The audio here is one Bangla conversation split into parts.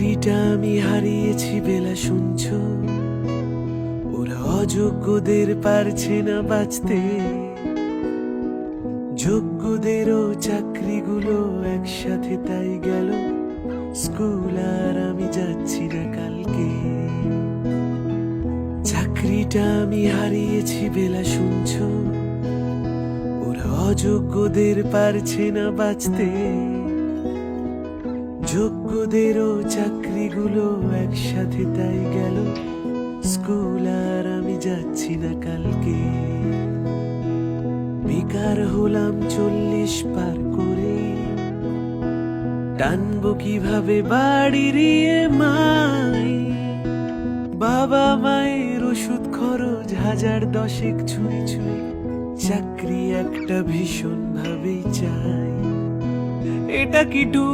চাকরিটা আমি হারিয়েছি বেলা শুনছ। ওরা অযোগ্যদের পারছে না বাঁচতে। যোগ্যদেরও চাকরিগুলো একসাথে তাই গেল। স্কুল আর আমি যাচ্ছি না কালকে। চাকরিটা আমি হারিয়েছি বেলা শুনছ। ওরা অযোগ্যদের পারছে না বাঁচতে। যোগ্যদেরও চাকরিগুলো একসাথে তাই গেল। স্কুল আর আমি যাচ্ছি না কালকে। বেকার হলাম চল্লিশ পার করে। টানবো কীভাবে বাড়ির মাই? বাবা মায়ের ওষুধ খরচ হাজার দশেক ছুঁই ছুঁই চাকরি একটা ভীষণ ভাবেই চাই। এটা কি two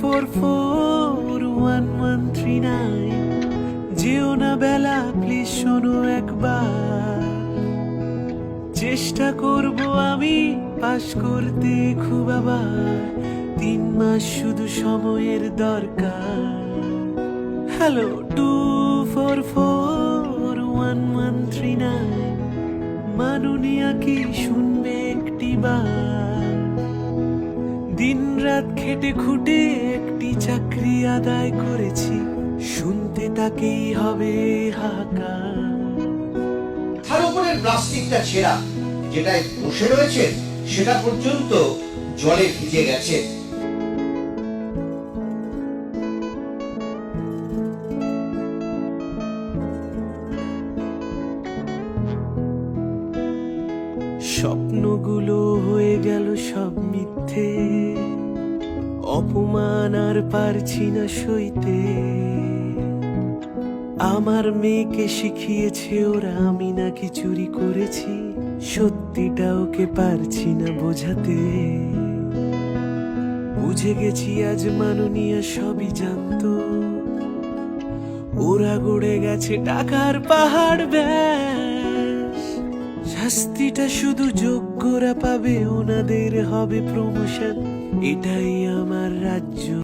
four four one one three nine যেও না বেলা প্লিজ শোনো একবার। চেষ্টা করব আমি, পাশ করতে খুব আবার। তিন মাস শুধু সময়ের দরকার। Hello two four four one one three nine মাননীয়া কি শুনবে একটি বার? দিন রাত খেটে খুঁটে একটি চাকরি আদায় করেছি। শুনতে তাকেই হবে হাহাকার। তার উপরের প্লাস্টিকটা ছেঁড়া যেটায় বসে রয়েছে সেটা পর্যন্ত জলে ভিজে গেছে। স্বপ্নগুলো হয়ে গেল সব। আর পারছি না সইতে। আমার মেয়েকে শিখিয়েছে ওরা, আমি নাকি চুরি করেছি। সত্যিটা ওকে পারছি না বোঝাতে। বুঝে গেছি আজ মাননীয় সবই জানতো। ওরা গড়ে গেছে টাকার পাহাড় ব্যাস। শাস্তিটা শুধু যোগ্যরা পাবে, ওনাদের হবে প্রমোশন। এটাই আমার রাজ্য।